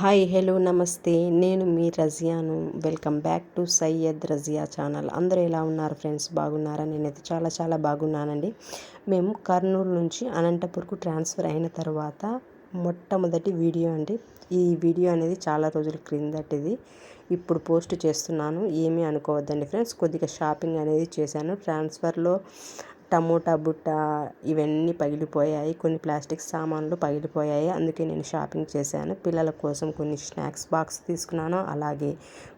Hi hello నమస్తే. నేను మీ రజియాను. Welcome back to Syed Razia channel. అందరూ ఎలా ఉన్నారు ఫ్రెండ్స్? బాగున్నారా? నేనైతే చాలా చాలా బాగున్నానండి. మేము కర్నూలు నుంచి అనంతపూర్కు ట్రాన్స్ఫర్ అయిన తర్వాత మొట్టమొదటి వీడియో అండి. ఈ వీడియో అనేది చాలా రోజుల క్రిందటిది. ఇప్పుడు పోస్ట్ చేస్తున్నాను. ఏమీ అనుకోవద్దండి ఫ్రెండ్స్. కొద్దిగా షాపింగ్ అనేది చేశాను. ట్రాన్స్ఫర్లో టమోటా బుట్ట ఇవన్నీ పగిలిపోయాయి. కొన్ని ప్లాస్టిక్ సామాన్లు పగిలిపోయాయి. అందుకే నేను షాపింగ్ చేశాను. పిల్లల కోసం కొన్ని స్నాక్స్ బాక్స్ తీసుకున్నాను. అలాగే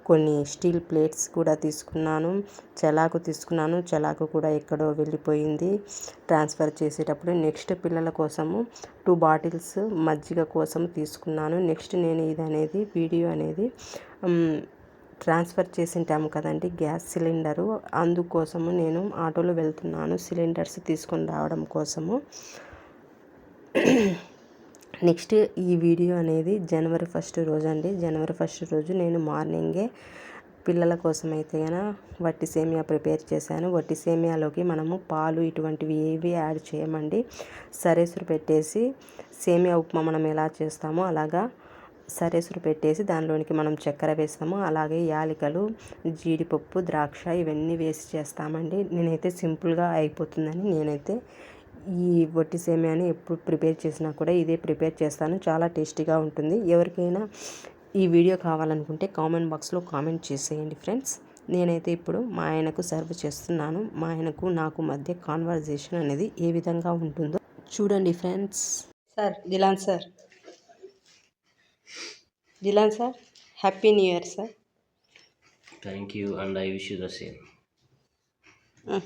కొన్ని స్టీల్ ప్లేట్స్ కూడా తీసుకున్నాను. చెలాకు తీసుకున్నాను. చెలాకు కూడా ఎక్కడో వెళ్ళిపోయింది. ట్రాన్స్ఫర్ చేసేటప్పుడు నెక్స్ట్ పిల్లల కోసము టూ బాటిల్స్ మజ్జిగ కోసం తీసుకున్నాను. నెక్స్ట్ నేను ఇది అనేది వీడియో అనేది ట్రాన్స్ఫర్ చేసింటాము కదండి గ్యాస్ సిలిండరు. అందుకోసము నేను ఆటోలో వెళ్తున్నాను సిలిండర్స్ తీసుకొని రావడం కోసము. నెక్స్ట్ ఈ వీడియో అనేది జనవరి ఫస్ట్ రోజు అండి. జనవరి ఫస్ట్ రోజు నేను మార్నింగే పిల్లల కోసం అయితే వట్టి సేమియా ప్రిపేర్ చేశాను. వట్టి సేమియాలోకి మనము పాలు ఇటువంటివి ఏవి యాడ్ చేయమండి? సరేసురు పెట్టేసి సేమియా ఉప్మా మనం ఎలా చేస్తామో అలాగా సరేసులు పెట్టేసి దానిలోనికి మనం చక్కెర వేస్తాము. అలాగే యాలికలు జీడిపప్పు ద్రాక్ష ఇవన్నీ వేసి చేస్తామండి. నేనైతే సింపుల్గా అయిపోతుందని నేనైతే ఈ వట్టి సేమియాని ఎప్పుడు ప్రిపేర్ చేసినా కూడా ఇదే ప్రిపేర్ చేస్తాను. చాలా టేస్టీగా ఉంటుంది. ఎవరికైనా ఈ వీడియో కావాలనుకుంటే కామెంట్ బాక్స్లో కామెంట్ చేసేయండి ఫ్రెండ్స్. నేనైతే ఇప్పుడు మా ఆయనకు సర్వ్ చేస్తున్నాను. మా ఆయనకు నాకు మధ్య కాన్వర్జేషన్ అనేది ఏ విధంగా ఉంటుందో చూడండి friends. Sir Dilan sir. Dilan sir, happy new year sir. Thank you and I wish you the same. Ah.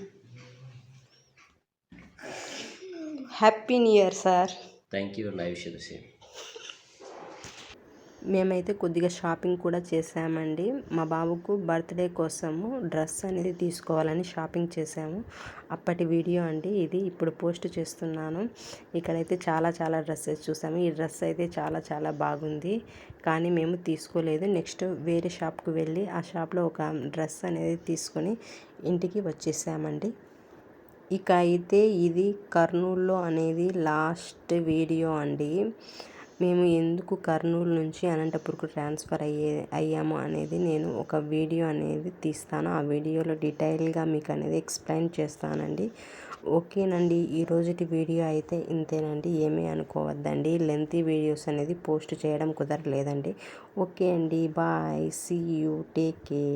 Happy new year sir. Thank you and I wish you the same. మేమైతే కొద్దిగా shopping కూడా చేసామండి. మా బాబుకు birthday కోసము dress అనేది తీసుకోవాలని shopping చేసాము. అప్పటి వీడియో అండి ఇది. ఇప్పుడు పోస్ట్ చేస్తున్నాను. ఇక్కడైతే చాలా చాలా డ్రెస్సెస్ చూసాము. ఈ డ్రెస్ అయితే చాలా చాలా బాగుంది. కానీ మేము తీసుకోలేదు. నెక్స్ట్ వేరే షాప్కి వెళ్ళి ఆ షాప్లో ఒక డ్రెస్ అనేది తీసుకొని ఇంటికి వచ్చేసామండి. ఇక అయితే ఇది కర్నూల్లో అనేది లాస్ట్ వీడియో అండి. మేము ఎందుకు కర్నూలు నుంచి అనంతపూర్కు ట్రాన్స్ఫర్ అయ్యే అయ్యాము అనేది నేను ఒక వీడియో అనేది తీస్తాను. ఆ వీడియోలో డీటెయిల్గా మీకు అనేది ఎక్స్ప్లెయిన్ చేస్తానండి. ఓకేనండి ఈ రోజుటి వీడియో అయితే ఇంతేనండి. ఏమీ అనుకోవద్దండి. లెంతీ వీడియోస్ అనేది పోస్ట్ చేయడం కుదరలేదండి. ఓకే అండి bye. See you take care